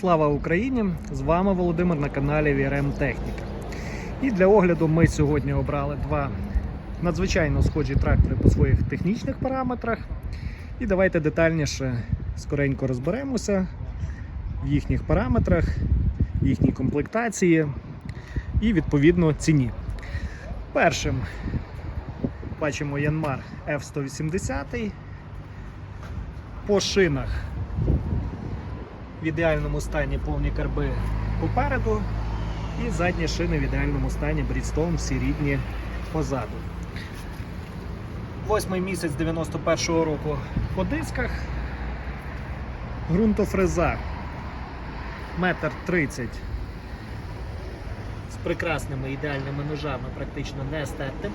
Слава Україні! З вами Володимир на каналі VRM Техніка. І для огляду ми сьогодні обрали два надзвичайно схожі трактори по своїх технічних параметрах. І давайте детальніше скоренько розберемося в їхніх параметрах, їхній комплектації і відповідно ціні. Першим бачимо Янмар F180 по шинах в ідеальному стані повні карби попереду і задні шини в ідеальному стані Bridgestone всі рідні позаду. Восьмий місяць 91-го року по дисках. Грунтофреза метр тридцять з прекрасними ідеальними ножами, практично не стертим.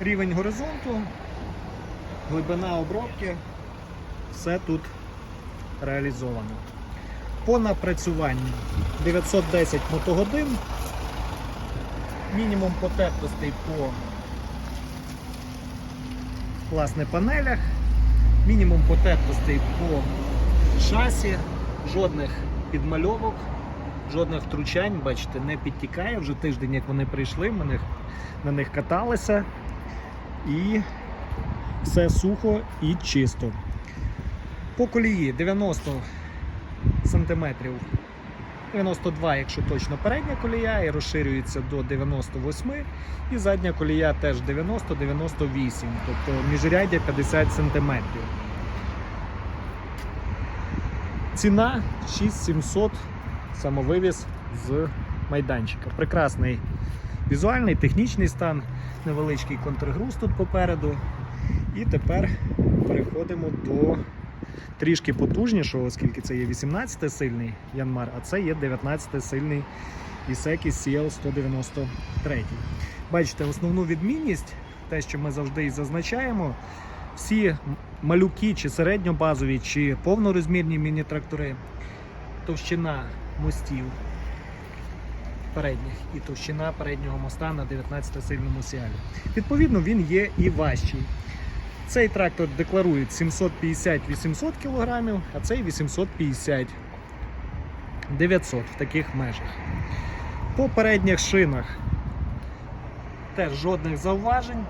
Рівень горизонту, глибина обробки, все тут реалізовано. По напрацюванню 910 мотогодин, мінімум потертостей по власне панелях, мінімум потертостей по шасі, жодних підмальовок, жодних втручань, бачите, не підтікає. Вже тиждень, як вони прийшли, ми на них, каталися і все сухо і чисто. По колії 90 см, 92, якщо точно передня колія, і розширюється до 98 і задня колія теж 90-98, тобто міжряддя 50 см. Ціна 6700 самовивіз з майданчика. Прекрасний візуальний, технічний стан, невеличкий контргруз тут попереду. І тепер переходимо до трішки потужнішого, оскільки це є 18 сильний Янмар, а це є 19 сильний Ісекі CL 193. Бачите, основну відмінність, те, що ми завжди і зазначаємо, всі малюки, чи середньобазові, чи повнорозмірні міні-трактори, товщина мостів передніх і товщина переднього моста на 19 сильному сіалі. Відповідно, він є і важчий. Цей трактор декларує 750-800 кг, а цей 850 900 в таких межах. По передніх шинах теж жодних зауважень.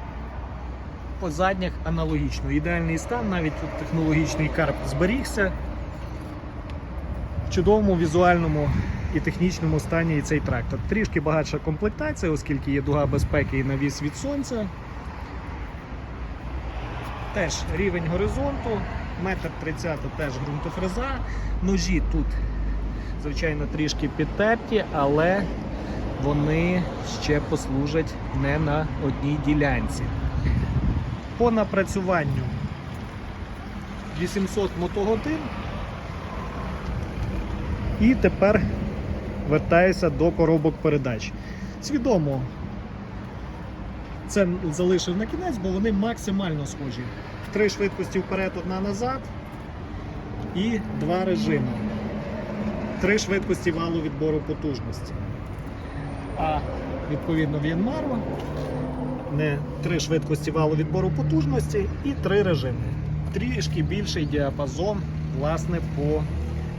По задніх аналогічно. Ідеальний стан, навіть тут технологічний карп зберігся. В чудовому візуальному і технічному стані і цей трактор. Трішки багатша комплектація, оскільки є дуга безпеки і навіс від сонця. Теж рівень горизонту, метр тридцять теж ґрунтофреза. Ножі тут, звичайно, трішки підтерті, але вони ще послужать не на одній ділянці. По напрацюванню 800 мотогодин. І тепер вертаюся до коробок передач. Свідомо це залишив на кінець, бо вони максимально схожі. Три швидкості вперед, одна назад і два режими. Три швидкості валу відбору потужності. А відповідно в Янмару не три швидкості валу відбору потужності і три режими. Трішки більший діапазон, власне, по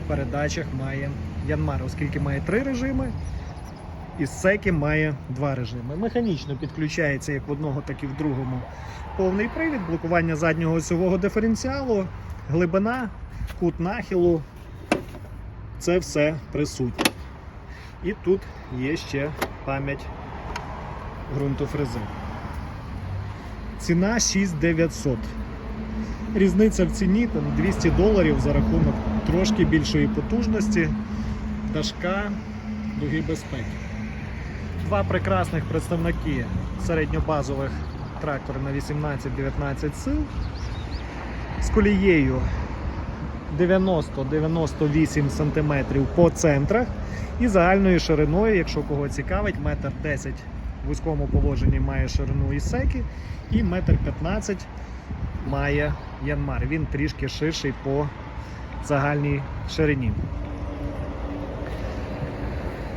передачах має Янмар, оскільки має три режими. І Секі має два режими. Механічно підключається як в одного, так і в другому повний привід, блокування заднього осьового диференціалу, глибина, кут нахилу. Це все присутнє. І тут є ще пам'ять ґрунтофрези. Ціна 6900. Різниця в ціні там 200 доларів за рахунок трошки більшої потужності, дашка, дуги безпеки. Два прекрасних представники середньобазових тракторів на 18-19 сил з колією 90-98 см по центрах і загальною шириною, якщо кого цікавить, метр 10 в вузькому положенні має ширину Ісекі і метр 15 має Янмар. Він трішки ширший по загальній ширині.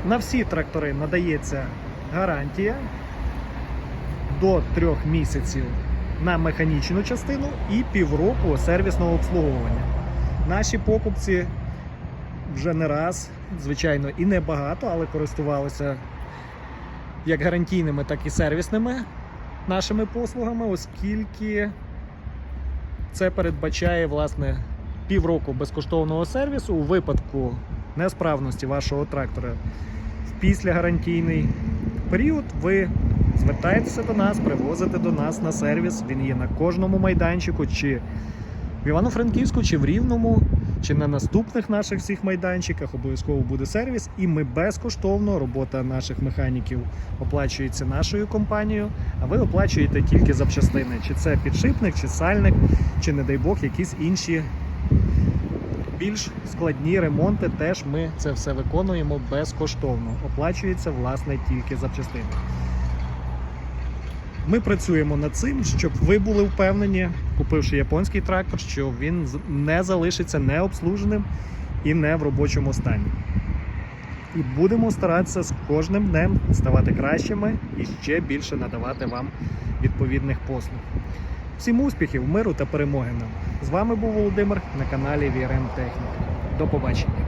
На всі трактори надається гарантія до трьох місяців на механічну частину і півроку сервісного обслуговування. Наші покупці вже не раз, звичайно, і не багато, але користувалися як гарантійними, так і сервісними нашими послугами, оскільки це передбачає власне півроку безкоштовного сервісу у випадку несправності вашого трактора в післягарантійний період. Ви звертаєтеся до нас, привозите до нас на сервіс. Він є на кожному майданчику, чи в Івано-Франківську, чи в Рівному, чи на наступних наших всіх майданчиках. Обов'язково буде сервіс, і ми безкоштовно робота наших механіків оплачується нашою компанією. А ви оплачуєте тільки запчастини, чи це підшипник, чи сальник, чи, не дай Бог, якісь інші більш складні ремонти. Теж ми це все виконуємо безкоштовно. Оплачується власне тільки запчастини. Ми працюємо над цим, щоб ви були впевнені, купивши японський трактор, що він не залишиться необслуженим і не в робочому стані. І будемо старатися з кожним днем ставати кращими і ще більше надавати вам відповідних послуг. Всім успіхів, миру та перемоги нам! З вами був Володимир на каналі VRM Техніка. До побачення!